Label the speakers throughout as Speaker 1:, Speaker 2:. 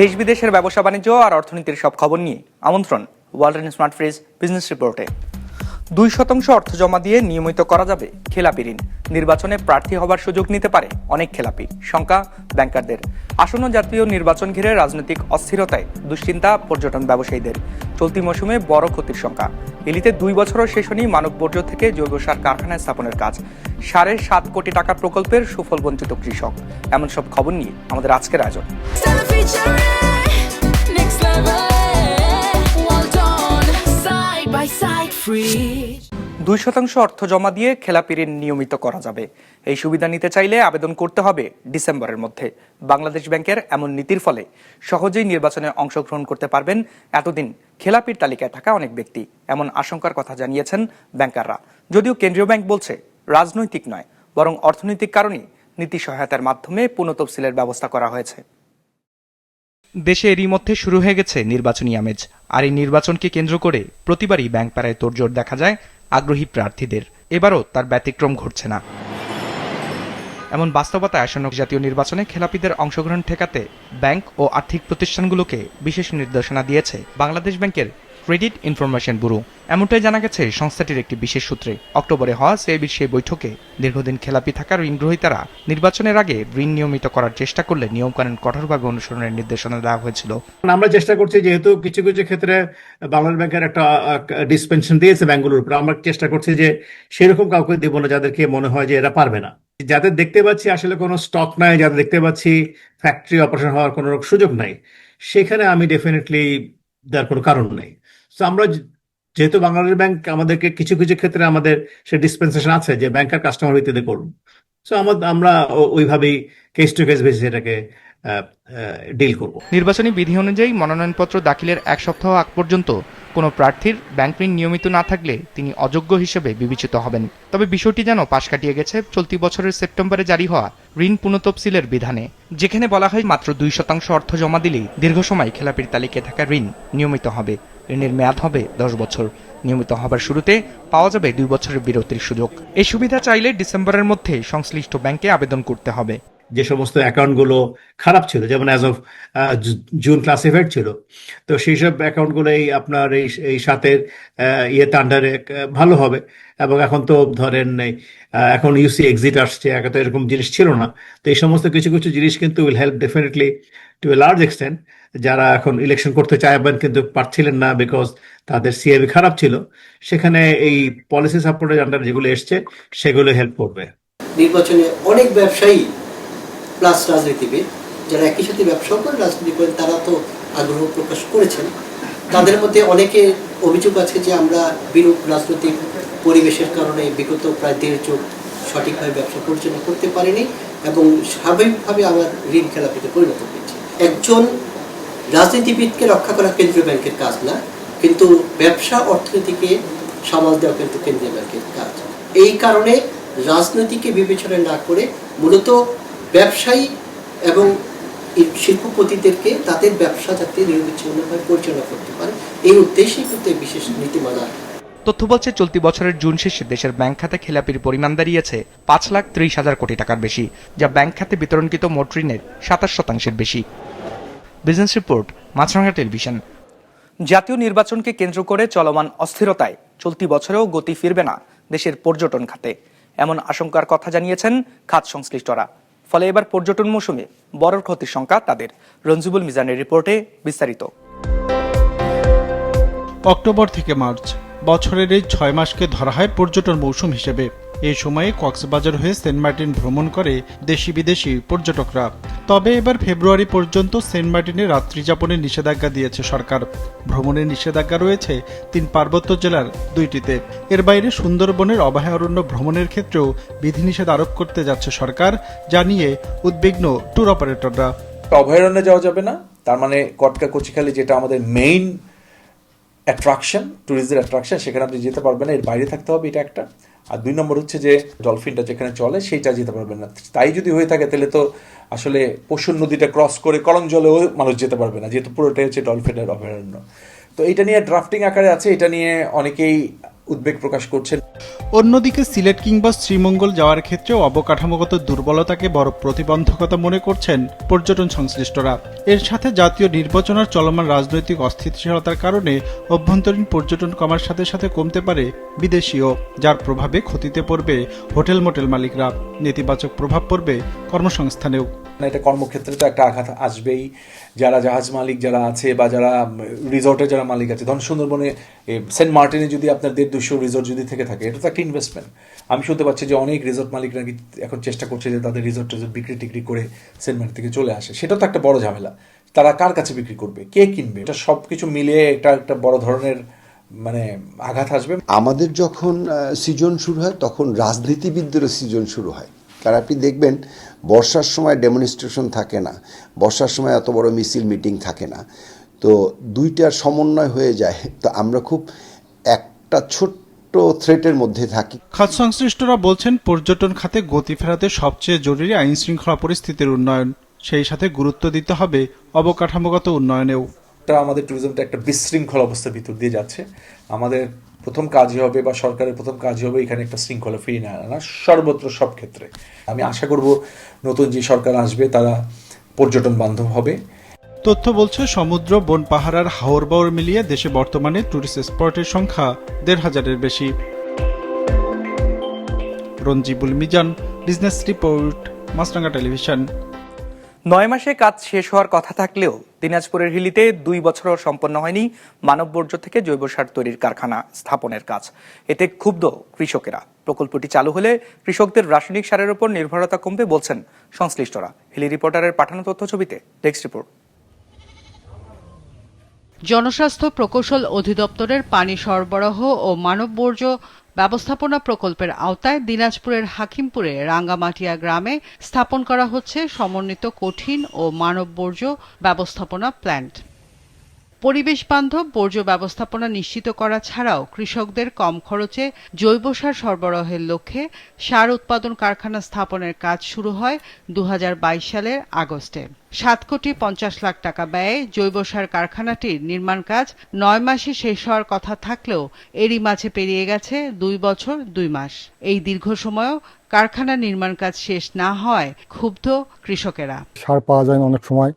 Speaker 1: দেশ বিদেশের ব্যবসা বাণিজ্য আর অর্থনীতির সব খবর নিয়ে আমন্ত্রণ ওয়ার্ল্ড স্মার্ট ফ্রিজ বিজনেস রিপোর্টে। দুই শতাংশ অর্থ জমা দিয়ে নিয়মিত করা যাবে খেলাপি ঋণ। নির্বাচনে প্রার্থী হবার সুযোগ নিতে পারে অনেক খেলাপি। শঙ্কা ব্যাংকারদের। আসন্ন জাতীয় নির্বাচন ঘিরে রাজনৈতিক অস্থিরতায় দুশ্চিন্তা পর্যটন ব্যবসায়ীদের। চলতি মৌসুমে বড় ক্ষতির শঙ্কা। এলিতে দুই বছরও শেষ হয়নি মানব বর্জ্য থেকে জৈব সার কারখানায় স্থাপনের কাজ। সাড়ে সাত কোটি টাকার প্রকল্পের সুফল বঞ্চিত কৃষক। এমন সব খবর নিয়ে আমাদের আজকের আয়োজন।
Speaker 2: By side.
Speaker 1: দুই শতাংশ অর্থ জমা দিয়ে খেলাপি ঋণ নিয়মিত করা যাবে। এই সুবিধা নিতে চাইলে আবেদন করতে হবে ডিসেম্বরের মধ্যে। বাংলাদেশ ব্যাংকের এমন নীতির ফলে সহজেই নির্বাচনে অংশগ্রহণ করতে পারবেন এতদিন খেলাপির তালিকায় থাকা অনেক ব্যক্তি, এমন আশঙ্কার কথা জানিয়েছেন ব্যাংকাররা। যদিও কেন্দ্রীয় ব্যাংক বলছে, রাজনৈতিক নয়, বরং অর্থনৈতিক কারণেই নীতি সহায়তার মাধ্যমে পুনঃ তফসিলের ব্যবস্থা করা হয়েছে। দেশে এরই মধ্যে শুরু হয়ে গেছে নির্বাচনী আমেজ। আর এই নির্বাচনকে কেন্দ্র করে প্রতিবারই ব্যাংক পাড়ায় তোড়জোড় দেখা যায় আগ্রহী প্রার্থীদের। এবারও তার ব্যতিক্রম ঘটছে না। এমন বাস্তবতায় আসন্ন জাতীয় নির্বাচনে খেলাপিদের অংশগ্রহণ ঠেকাতে ব্যাংক ও আর্থিক প্রতিষ্ঠানগুলোকে বিশেষ নির্দেশনা দিয়েছে বাংলাদেশ ব্যাংকের ক্রেডিট ইনফরমেশন ব্যুরো। এমনটাই জানা গেছে সংস্থাটির একটি বিশেষ সূত্রে। অক্টোবরে হওয়া সেবির সেই বৈঠকে দীর্ঘদিন খেলাপি থাকা ঋণ গ্রহীতারা নির্বাচনের আগে ঋণ নিয়মিত করার চেষ্টা করলে নিয়মকানুন কঠোরভাবে অনুসরণের নির্দেশনা দেওয়া হয়েছিল।
Speaker 3: আমরা চেষ্টা করছি যেহেতু কিছু কিছু ক্ষেত্রে বাংলাদেশ ব্যাংকের একটা ডিসপেনশন দিয়েছে ব্যাঙ্গালোর উপর। আমরা চেষ্টা করছি যে সেরকম কাউকে দেবো না যাদেরকে মনে হয় যে এরা পারবে না। যাদের দেখতে পাচ্ছি আসলে কোনো স্টক নাই যাদের দেখতে পাচ্ছি ফ্যাক্টরি অপারেশন হওয়ার কোনো সুযোগ নাই। সেখানে আমি ডেফিনেটলি দেওয়ার কোনো কারণ নেই। আমরা যেহেতু বাংলাদেশ ব্যাংক আমাদেরকে কিছু কিছু ক্ষেত্রে আমাদের সে ডিসপেন্সেশন আছে যে ব্যাংকার কাস্টমার ভিত্তিতে করুন। সো আমরা ওইভাবেই কেস টু কেস বেসিস এটাকে ডিল করব।
Speaker 1: নির্বাচনী বিধি অনুযায়ী মনোনয়নপত্র দাখিলের এক সপ্তাহ আগ পর্যন্ত কোনো প্রার্থীর ব্যাংক ঋণ নিয়মিত না থাকলে তিনি অযোগ্য হিসেবে বিবেচিত হবেন। তবে বিষয়টি যেন পাশ কাটিয়ে গেছে, চলতি বছরের সেপ্টেম্বরে জারি হওয়া ঋণ পুনঃতফসিলের বিধানে। যেখানে বলা হয় মাত্র দুই শতাংশ অর্থ জমা দিলেই দীর্ঘ সময় খেলাপির তালিকায় থাকা ঋণ নিয়মিত হবে। ঋণের মেয়াদ হবে দশ বছর। নিয়মিত হবার শুরুতে পাওয়া যাবে দুই বছরের বিরতির সুযোগ। এই সুবিধা চাইলে ডিসেম্বরের মধ্যে সংশ্লিষ্ট ব্যাংকে আবেদন করতে হবে।
Speaker 3: যে সমস্ত অ্যাকাউন্টগুলো খারাপ ছিল, যেমন অ্যাজ অফ জুন ক্লাসিফাইড ছিল, তো সেই সব অ্যাকাউন্টগুলো এই আপনার এই এই সাতের ইয়েতে আন্ডারে ভালো হবে। এবং এখন তো ধরেন এখন ইউসি এক্সিট আসছে আগে তো এরকম জিনিস ছিল না। তো এই সমস্ত কিছু কিছু জিনিস কিন্তু will help definitely to a large extent যারা এখন ইলেকশন করতে চাইবেন কিন্তু পারছিলেন না বিকজ তাদের সিএবি খারাপ ছিল, সেখানে এই পলিসি সাপোর্টের আন্ডার যেগুলো এসছে, সেগুলো হেল্প করবে।
Speaker 4: নির্বাচনে অনেক ব্যবসায়ী প্লাস রাজনীতিবিদ, যারা একই সাথে ব্যবসাও করে রাজনীতি করেন তারা তো আগ্রহ প্রকাশ করেছেন। তাদের মধ্যে অনেকে অভিযোগ আছে যে আমরা বিরূপ রাজনৈতিক পরিবেশের কারণে বিগত প্রায় দেড় যুগ সঠিকভাবে ব্যবসা পরিচালনা করতে পারিনি এবং স্বাভাবিকভাবে আমার ঋণ খেলাপিতে পরিণত হয়েছে। একজন রাজনীতিবিদকে রক্ষা করা কেন্দ্রীয় ব্যাংকের কাজ না, কিন্তু ব্যবসা অর্থনীতিকে সামাল দেওয়া কিন্তু কেন্দ্রীয় ব্যাংকের কাজ। এই কারণে রাজনীতিকে বিবেচনা না করে মূলত ব্যবসায়ী এবং শিল্পপতিদেরকে তাদের ব্যবসা যাতে নিরবিচ্ছিন্নভাবে পরিচালনা করতে পারে এই উদ্দেশ্যেই কিন্তু এই বিশেষ নীতিমালা।
Speaker 1: তথ্য বলছে চলতি বছরের জুন শেষে দেশের ব্যাংক খাতে খেলাপির পরিমাণ দাঁড়িয়েছে পাঁচ লাখ ত্রিশ হাজার কোটি টাকার বেশি যা ব্যাংক খাতে বিতরণকৃত মোট ঋণের সাতাশ শতাংশের বেশি। Business report Maasranga television. জাতীয় নির্বাচনকে কেন্দ্র করে চলমান অস্থিরতায় চলতি বছরেও গতি ফিরবে না দেশের পর্যটন খাতে। এমন আশঙ্কার কথা জানিয়েছেন খাত সংশ্লিষ্টরা। ফলে এবার পর্যটন মৌসুমে বড় ক্ষতির সংখ্যা তাদের। রঞ্জুবুল মিজানের রিপোর্টে বিস্তারিত।
Speaker 5: অক্টোবর থেকে মার্চ, বছরের এই ছয় মাসকে ধরা হয় পর্যটন মৌসুম হিসেবে। এই সময়ে কক্সবাজার হয়ে সেন্ট মার্টিন ভ্রমণ করে দেশি বিদেশি পর্যটকরা। তবে এবার ফেব্রুয়ারি পর্যন্ত সেন্ট মার্টিনে রাত্রিযাপনের নিষেধাজ্ঞা দিয়েছে সরকার। ভ্রমণের নিষেধাজ্ঞা রয়েছে তিন পার্বত্য জেলার দুইটিতে। এর বাইরে সুন্দরবনের অভয়ারণ্য ভ্রমণের ক্ষেত্রেও বিধিনিষেধ আরোপ করতে যাচ্ছে সরকার, জানিয়ে উদ্বিগ্ন ট্যুর অপারেটররা।
Speaker 6: অভয়ারণ্যে যাওয়া যাবে না, তার মানে কটকা কচিখালি যেটা আমাদের মেইন অ্যাট্রাকশন ট্যুরিস্টদের অ্যাট্রাকশন সেখানে আপনি যেতে পারবেন না, এর বাইরে থাকতে হবে এটা একটা। আর দুই নম্বর হচ্ছে যে ডলফিনটা যেখানে চলে সেইটা যেতে পারবেন না। তাই যদি হয়ে থাকে তাহলে তো আসলে পশুর নদীটা ক্রস করে করম জলেও মানুষ যেতে পারবে না, যেহেতু পুরোটাই হচ্ছে ডলফিনের অভয়ারণ্য। তো এটা নিয়ে ড্রাফটিং আকারে আছে, এটা নিয়ে অনেকেই উদ্বেগ প্রকাশ করছেন।
Speaker 5: অন্যদিকে সিলেট কিংবা শ্রীমঙ্গল যাওয়ার ক্ষেত্রেও অবকাঠামোগত দুর্বলতাকে বড় প্রতিবন্ধকতা মনে করছেন পর্যটন সংশ্লিষ্টরা। এর সাথে জাতীয় নির্বাচন আর চলমান রাজনৈতিক অস্থিতিশীলতার কারণে অভ্যন্তরীণ পর্যটন কমার সাথে সাথে কমতে পারে বিদেশিও, যার প্রভাবে ক্ষতিতে পড়বে হোটেল মোটেল মালিকরা। নেতিবাচক প্রভাব পড়বে কর্মসংস্থানেও।
Speaker 6: এটা কর্মক্ষেত্রে তো একটা আঘাত আসবেই। যারা জাহাজ মালিক যারা আছে বা যারা রিসর্টের যারা মালিক আছে, ধরুন সুন্দরবনে সেন্ট মার্টিনে যদি আপনার দেড় দুশো রিসর্ট যদি থেকে থাকে, এটা তো একটা ইনভেস্টমেন্ট আমি শুনতে পাচ্ছি যে অনেক রিসর্ট মালিক নাকি এখন চেষ্টা করছে যে তাদের রিসর্ট টিসর্ট বিক্রি টিক্রি করে সেন্ট মার্টিন থেকে চলে আসে। সেটা তো একটা বড় ঝামেলা। তারা কার কাছে বিক্রি করবে? কে কিনবে? এটা সব কিছু মিলিয়ে এটা একটা বড় ধরনের মানে আঘাত আসবে।
Speaker 7: আমাদের যখন সিজন শুরু হয়, তখন রাজনীতিবিদদেরও সিজন শুরু হয়। কারণ আপনি দেখবেন বর্ষার সময় ডেমনস্ট্রেশন থাকে না। বর্ষার সময় এত বড় মিছিল মিটিং থাকে না। তো দুইটার সমন্বয় হয়ে যায়। তো আমরা খুব একটা ছোট্ট থ্রেটের মধ্যে থাকি।
Speaker 5: খাত সংশ্লিষ্টরা বলছেন পর্যটন খাতে গতি ফেরাতে সবচেয়ে জরুরি আইন শৃঙ্খলা পরিস্থিতির উন্নয়ন। সেই সাথে গুরুত্ব দিতে হবে অবকাঠামোগত উন্নয়নেও।
Speaker 6: এটা আমাদের ট্যুরিজমটা একটা বিশৃঙ্খল অবস্থার ভিতর দিয়ে যাচ্ছে। আমাদের প্রথম কাজই হবে বা সরকারের প্রথম কাজই হবে এখানে একটা শৃঙ্খলা ফিরিয়ে আনা সর্বত্র সব ক্ষেত্রে। আমি আশা করব নতুন যে সরকার আসবে তারা পর্যটন বান্ধব হবে।
Speaker 5: তথ্য বলছে সমুদ্র বন পাহাড় আর হাওর বাওর মিলিয়ে দেশে বর্তমানে ট্যুরিস্ট স্পটের সংখ্যা দেড় হাজারের বেশি। Ranjibul Mizan business report Maasranga television
Speaker 1: নয় মাসে কাজ শেষ হওয়ার কথা থাকলেও দিনাজপুরের হিলিতে দুই বছরও সম্পন্ন হয়নি মানব বর্জ্য থেকে জৈব সার তৈরির কারখানা স্থাপনের কাজ। এতে ক্ষুব্ধ কৃষকেরা। প্রকল্পটি চালু হলে কৃষকদের রাসায়নিক সারের উপর নির্ভরতা কমবে বলছেন সংশ্লিষ্টরা। হিলি রিপোর্টারের পাঠানো তথ্য ছবিতে ডেস্ক রিপোর্ট।
Speaker 8: জনস্বাস্থ্য প্রকৌশল অধিদপ্তরের পানি সরবরাহ ও মানব বর্জ্য ব্যবস্থাপনা প্রকল্পের আওতায় দিনাজপুরের হাকিমপুরে রাঙ্গামাটিয়া গ্রামে স্থাপন করা হচ্ছে সমন্বিত কঠিন ও মানব বর্জ্য ব্যবস্থাপনা প্ল্যান্ট। পরিবেশ বান্ধব বর্জ্য ব্যবস্থাপনা নিশ্চিত করা ছাড়াও কৃষকদের কম খরচে জৈব সার সরবরাহের লক্ষ্যে সার উৎপাদন কারখানা স্থাপনের কাজ শুরু হয় দু হাজার বাইশ সালের আগস্টে। সাত কোটি পঞ্চাশ লাখ টাকা ব্যয়ে জৈব সার কারখানাটির নির্মাণ কাজ নয় মাসে শেষ হওয়ার কথা থাকলেও এরই মাঝে পেরিয়ে গেছে দুই বছর, দুই মাস। এই দীর্ঘ সময়ও কারখানা নির্মাণ কাজ শেষ না হওয়ায় ক্ষুব্ধ কৃষকেরা।
Speaker 9: সার পাওয়া যায় অনেক সময়।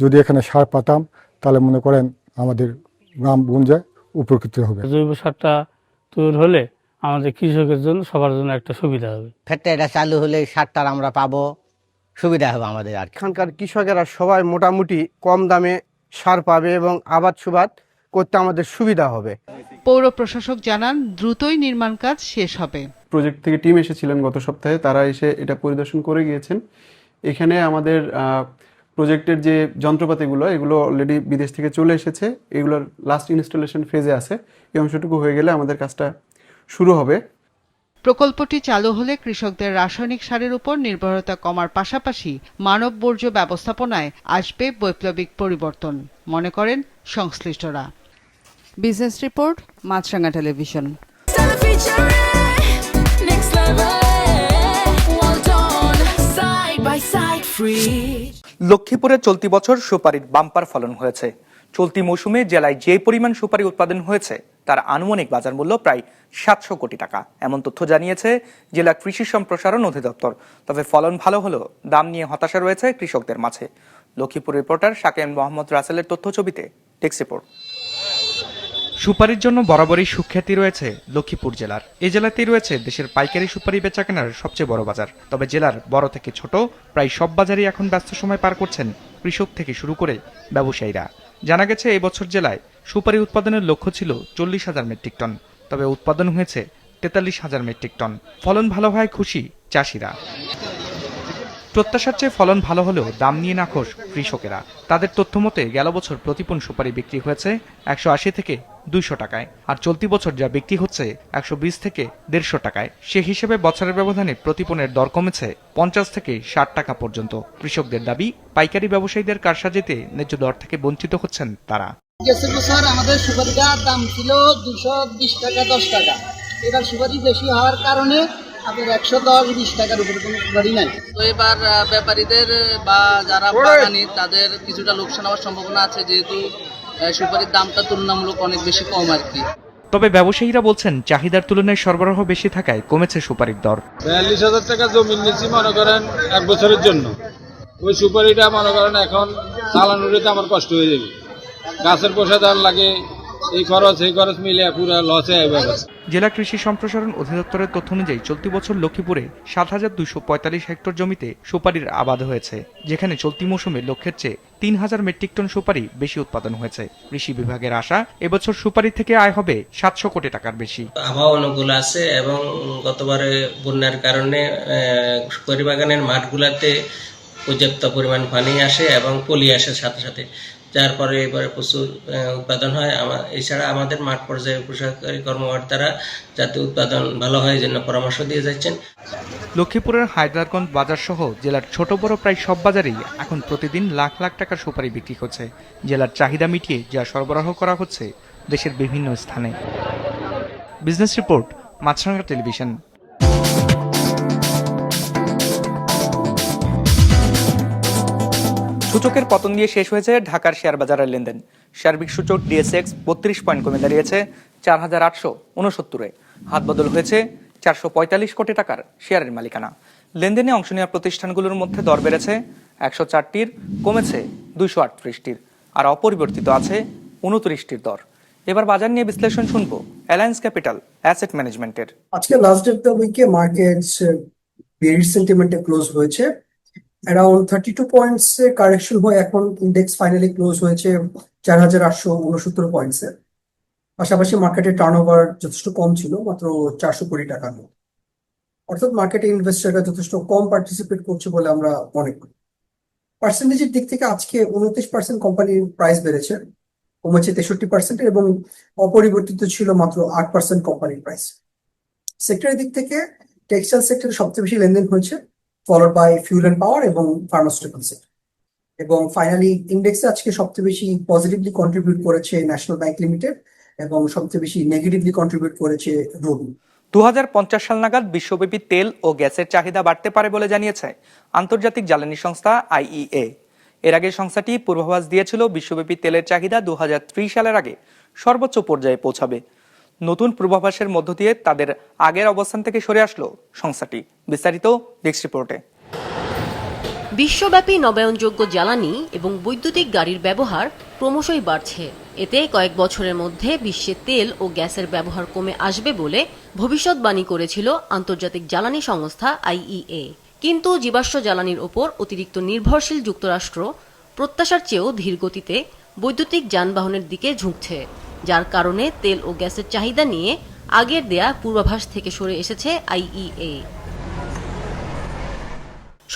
Speaker 9: যদি এখানে সার পাতাম, তাহলে মনে করেন আমাদের গ্রাম গঞ্জে উপকৃত হবে।
Speaker 10: জৈব সারটা তৈরি হলে আমাদের কৃষকের জন্য সবার জন্য একটা সুবিধা হবে।
Speaker 11: ফ্যাক্টরিটা চালু হলে সারটার আমরা পাবো সুবিধা হবে আমাদের আর
Speaker 12: এখানকার কৃষকেরা সবাই মোটামুটি কম দামে সার পাবে এবং আবাদ সুবাদ করতে আমাদের সুবিধা হবে।
Speaker 8: পৌর প্রশাসক জানান দ্রুতই নির্মাণ কাজ শেষ হবে।
Speaker 13: প্রজেক্ট থেকে টিম এসেছিলেন গত সপ্তাহে তারা এসে এটা পরিদর্শন করে গিয়েছেন। এখানে আমাদের প্রজেক্টের যে যন্ত্রপাতিগুলো এগুলো অলরেডি বিদেশ থেকে চলে এসেছে। এগুলোর লাস্ট ইনস্টলেশন ফেজে আছে। এই অংশটুকু হয়ে গেলে আমাদের কাজটা শুরু হবে।
Speaker 8: প্রকল্পটি চালু হলে কৃষকদের রাসায়নিক সারের উপর নির্ভরতা কমার পাশাপাশি মানব বর্জ্য ব্যবস্থাপনায় আসবে বৈপ্লবিক পরিবর্তন। মনে করেন সংশ্লিষ্টরা। Business report Maasranga television.
Speaker 2: Next level. Well done, side by side.
Speaker 1: লক্ষ্মীপুরে চলতি বছর সুপারির বাম্পার ফলন হয়েছে। চলতি মৌসুমে জেলায় যে পরিমাণ সুপারি উৎপাদন হয়েছে, তার আনুমানিক বাজার মূল্য প্রায় সাতশো কোটি টাকা। এমন তথ্য জানিয়েছে জেলা কৃষি সম্প্রসারণ অধিদপ্তর। তবে ফলন ভালো হলেও দাম নিয়ে হতাশা রয়েছে কৃষকদের মাঝে। লক্ষ্মীপুর রিপোর্টার শাকেম মোহাম্মদ রাসেলের তথ্য ছবিতে টেক্স রিপোর্ট। সুপারির জন্য বরাবরই সুখ্যাতি রয়েছে লক্ষ্মীপুর জেলার। এ জেলাতেই রয়েছে দেশের পাইকারি সুপারি বেচাকেনার সবচেয়ে বড় বাজার। তবে জেলার বড় থেকে ছোট প্রায় সব বাজারই এখন ব্যস্ত সময় পার করছেন কৃষক থেকে শুরু করে ব্যবসায়ীরা। জানা গেছে এই বছর জেলায় সুপারি উৎপাদনের লক্ষ্য ছিল চল্লিশ হাজার মেট্রিক টন, তবে উৎপাদন হয়েছে তেতাল্লিশ হাজার মেট্রিক টন। ফলন ভালো হয় খুশি চাষিরা। প্রত্যাশার চেয়ে ফলন ভালো হলেও দাম নিয়ে নাখোশ কৃষকেরা। তাদের তথ্য মতে, গেল বছর প্রতিপন সুপারি বিক্রি হয়েছে একশো আশি থেকে দুইশো টাকায়, আর চলতি বছর যা বিক্রি হচ্ছে একশো বিশ থেকে দেড়শো টাকায়। সে হিসেবে বছরের ব্যবধানে প্রতিপনের দর কমেছে পঞ্চাশ থেকে ষাট টাকা পর্যন্ত। কৃষকদের দাবি, পাইকারি ব্যবসায়ীদের কারসাজিতে ন্যায্য দর থেকে বঞ্চিত হচ্ছেন তারা।
Speaker 12: গেছে বছর আমাদের সুপারিটার দাম ছিল দুশো বিশ টাকা, দশ টাকা। এবার সুপারি বেশি হওয়ার কারণে আপনার একশো দশ বিশ টাকার উপরে কোনো সুপারি নাই।
Speaker 11: তো এবার ব্যাপারীদের বা যারা বাগানি তাদের কিছুটা লোকসান হওয়ার সম্ভাবনা আছে যেহেতু আহ, সুপারির দামটা তুলনামূলক অনেক বেশি কম আর কি।
Speaker 1: তবে ব্যবসায়ীরা বলছেন চাহিদার তুলনায় সরবরাহ বেশি থাকায় কমেছে সুপারির দর।
Speaker 10: বিয়াল্লিশ হাজার টাকা জমি নিয়েছি মনে করেন এক বছরের জন্য। ওই সুপারিটা মনে করেন এখন চালানোর আমার কষ্ট হয়ে যাবে। গাছের পোষা ধান লাগে এই খরচ এই খরচ মিলে পুরো লসে আইবে
Speaker 1: জেলা কৃষি সম্প্রসারণ অধিদপ্তরের তথ্য অনুযায়ী চলতি বছর লক্ষ্মীপুরে সাত হাজার দুইশো পঁয়তাল্লিশ হেক্টর জমিতে সুপারির আবাদ হয়েছে যেখানে চলতি মৌসুমে লক্ষ্যের চেয়ে তিন হাজার মেট্রিক টন সুপারি বেশি উৎপাদন হয়েছে। কৃষি বিভাগের আশা এবছর সুপারি থেকে আয় হবে সাতশো কোটি টাকার বেশি।
Speaker 11: আবহাওয়া অনুকূল আছে এবং গতবারে বন্যার কারণে আহ, সুপারি বাগানের মাঠগুলাতে পর্যাপ্ত পরিমাণ পানি আসে এবং পলি আসে সাথে সাথে। যার পরে এবারে প্রচুর উৎপাদন হয়। আমা- এছাড়া আমাদের মাঠ পর্যায়ে প্রশাসনকারী কর্মকর্তারা যাতে উৎপাদন ভালো হয় জন্য পরামর্শ দিয়ে যাচ্ছেন।
Speaker 1: লক্ষ্মীপুরের হায়দ্রারগঞ্জ বাজার সহ জেলার ছোট বড় প্রায় সব বাজারেই এখন প্রতিদিন লাখ লাখ টাকার সুপারি বিক্রি হচ্ছে। জেলার চাহিদা মিটিয়ে যা সরবরাহ করা হচ্ছে দেশের বিভিন্ন স্থানে। Business report, Maasranga television. সূচকের পতন দিয়ে শেষ হয়েছে ঢাকার শেয়ার বাজারের লেনদেন। সার্বিক সূচক ডিএসএক্স বত্রিশ পয়েন্ট কমে দাঁড়িয়েছে চার হাজার আটশো উনসত্তরে। হাত বদল হয়েছে চারশো পঁয়তাল্লিশ কোটি টাকার শেয়ারের মালিকানা। লেনদেনে অংশ নেওয়া প্রতিষ্ঠানগুলোর মধ্যে দর বেড়েছে একশো চারটির, কমেছে দুইশো আটত্রিশটির, আর অপরিবর্তিত আছে উনত্রিশটির দর। এবার বাজার নিয়ে বিশ্লেষণ শুনব অ্যালায়েন্স ক্যাপিটাল অ্যাসেট ম্যানেজমেন্টের।
Speaker 12: আজকে লাস্ট ডে অফ দ্য উইকে মার্কেটস বেরিশ সেন্টিমেন্টে ক্লোজ হয়েছে। অ্যারাউন্ড থার্টি টু পয়েন্টস এর কারেকশন হয়ে এখন ইন্ডেক্স ফাইনালি ক্লোজ হয়েছে চার হাজার আটশো উনসত্তর পয়েন্টস এর। পাশাপাশি মার্কেটের টার্ন ওভার যথেষ্ট কম ছিল, মাত্র চারশো কোটি টাকার মতো। অর্থাৎ মার্কেটে ইনভেস্টররা যথেষ্ট কম পার্টিসিপেট করছে বলে আমরা মনে করি। পার্সেন্টেজের দিক থেকে আজকে উনত্রিশ পার্সেন্ট কোম্পানির প্রাইস বেড়েছে, কমেছে তেষট্টি পার্সেন্ট এবং অপরিবর্তিত ছিল মাত্র আট পার্সেন্ট কোম্পানির প্রাইস সেক্টরের দিক থেকে টেক্সটাইল সেক্টরে সবচেয়ে বেশি লেনদেন হয়েছে। Followed by fuel and power এবং ফার্মাসিউটিক্যাল সেক্টর এবং ফাইনালি ইন্ডেক্সে আজকে সবচেয়ে বেশি পজিটিভলি কন্ট্রিবিউট করেছে ন্যাশনাল ব্যাংক লিমিটেড এবং সবচেয়ে বেশি নেগেটিভলি কন্ট্রিবিউট করেছে রবি
Speaker 1: দু সাল নাগাদ বিশ্বব্যাপী তেল ও গ্যাসের চাহিদা বাড়তে পারে বলে জানিয়েছে আন্তর্জাতিক জ্বালানি সংস্থা আইইএ এর আগে সংস্থাটি পূর্বাভাস দিয়েছিল, বিশ্বব্যাপী তেলের চাহিদা দু হাজার ত্রিশ সালের আগে সর্বোচ্চ পর্যায়ে পৌঁছাবে। নতুন পূর্বাভাসের মধ্য দিয়ে তাদের আগের অবস্থান থেকে সরে আসলো সংস্থাটি। বিস্তারিত ডেস্ক রিপোর্টে।
Speaker 14: বিশ্বব্যাপী নবায়নযোগ্য জ্বালানি এবং বৈদ্যুতিক গাড়ির ব্যবহার ক্রমশই বাড়ছে। এতে কয়েক বছরের মধ্যে বিশ্বে তেল ও গ্যাসের ব্যবহার কমে আসবে বলে ভবিষ্যৎবাণী করেছিল আন্তর্জাতিক জ্বালানি সংস্থা আইইএ। কিন্তু জীবাশ্ম জ্বালানির ওপর অতিরিক্ত নির্ভরশীল যুক্তরাষ্ট্র প্রত্যাশার চেয়েও ধীর গতিতে বৈদ্যুতিক যানবাহনের দিকে ঝুঁকছে। যার কারণে তেল ও গ্যাসের চাহিদা নিয়ে আগের দেয়া পূর্বাভাস থেকে সরে এসেছে আইইএ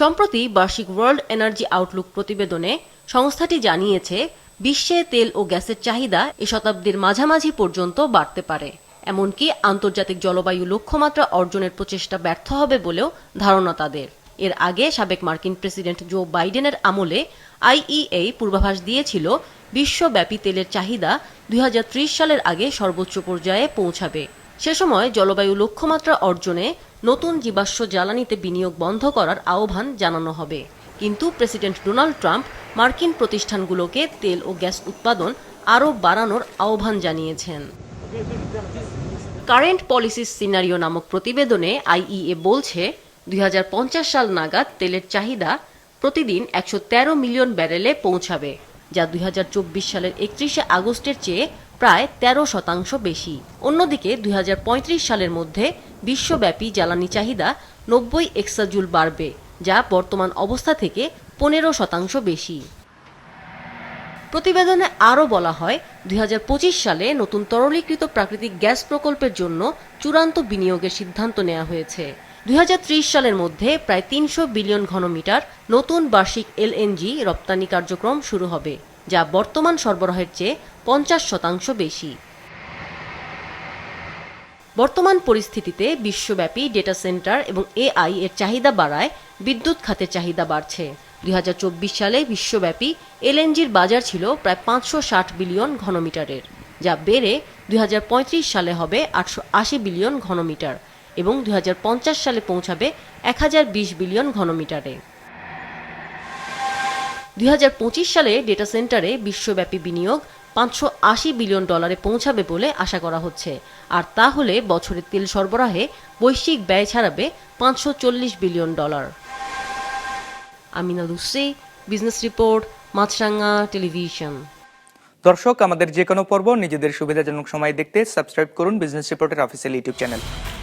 Speaker 14: সম্প্রতি বার্ষিক ওয়ার্ল্ড এনার্জি আউটলুক প্রতিবেদনে সংস্থাটি জানিয়েছে, বিশ্বে তেল ও গ্যাসের চাহিদা এ শতাব্দীর মাঝামাঝি পর্যন্ত বাড়তে পারে। এমনকি আন্তর্জাতিক জলবায়ু লক্ষ্যমাত্রা অর্জনের প্রচেষ্টা ব্যর্থ হবে বলেও ধারণা তাদের। এর আগে সাবেক মার্কিন প্রেসিডেন্ট জো বাইডেনের আমলে আইইএ পূর্বাভাস দিয়েছিল বিশ্বব্যাপী তেলের চাহিদা দুই হাজার ত্রিশ সালের আগে সর্বোচ্চ পর্যায়ে পৌঁছাবে। সে সময় জলবায়ু লক্ষ্যমাত্রা অর্জনে নতুন জীবাশ্ম জ্বালানিতে বিনিয়োগ বন্ধ করার আহ্বান জানানো হবে। কিন্তু প্রেসিডেন্ট ডোনাল্ড ট্রাম্প মার্কিন প্রতিষ্ঠানগুলোকে তেল ও গ্যাস উৎপাদন আরও বাড়ানোর আহ্বান জানিয়েছেন। কারেন্ট পলিসি সিনারিও নামক প্রতিবেদনে আইইএ বলছে, দুই হাজার পঞ্চাশ সাল নাগাদ তেলের চাহিদা প্রতিদিন একশো তেরো মিলিয়ন ব্যারেলে পৌঁছাবে। যা দুই হাজার চব্বিশ সালের একত্রিশে আগস্টের চেয়ে প্রায় ১৩ শতাংশ বেশি। অন্যদিকে দুই হাজার পঁয়ত্রিশ সালের মধ্যে বিশ্বব্যাপী জ্বালানি চাহিদা নব্বই এক্সাজুল বাড়বে, যা বর্তমান অবস্থা থেকে পনেরো শতাংশ বেশি। প্রতিবেদনে আরও বলা হয়, দুই হাজার পঁচিশ সালে নতুন তরলীকৃত প্রাকৃতিক গ্যাস প্রকল্পের জন্য চূড়ান্ত বিনিয়োগের সিদ্ধান্ত নেওয়া হয়েছে। দুই হাজার ত্রিশ সালের মধ্যে প্রায় তিনশো বিলিয়ন ঘনমিটার নতুন বার্ষিক এলএনজি রপ্তানি কার্যক্রম শুরু হবে, যা বর্তমান সরবরাহের চেয়ে পঞ্চাশ শতাংশ বেশি। বর্তমান পরিস্থিতিতে বিশ্বব্যাপী ডেটা সেন্টার এবং এআই এর চাহিদা বাড়ায় বিদ্যুৎ খাতের চাহিদা বাড়ছে। দুই হাজার চব্বিশ সালে বিশ্বব্যাপী এলএনজির বাজার ছিল প্রায় পাঁচশো ষাট বিলিয়ন ঘনমিটারের, যা বেড়ে দুই হাজার পঁয়ত্রিশ সালে হবে আটশো আশি বিলিয়ন ঘনমিটার। এবং দুই হাজার পঞ্চাশ সালে পৌঁছাবে এক হাজার বিশ বিলিয়ন ঘনমিটারে। দুই সালে ডেটা সেন্টারে বিশ্বব্যাপী বিনিয়োগ পাঁচশো আশি বিলিয়ন ডলারে পৌঁছাবে বলে আশা করা হচ্ছে। আর তা হলে বছরে তেল সরবরাহে বৈশ্বিক ব্যয় ছাড়াবে পাঁচশো চল্লিশ billion dollar. Amina Lucy business report Maasranga television.
Speaker 1: দর্শক, আমাদের যে কোনো পর্ব নিজেদের সুবিধাজনক সময় দেখতে সাবস্ক্রাইব করুন বিজনেস রিপোর্টের অফিসিয়াল ইউটিউব চ্যানেল।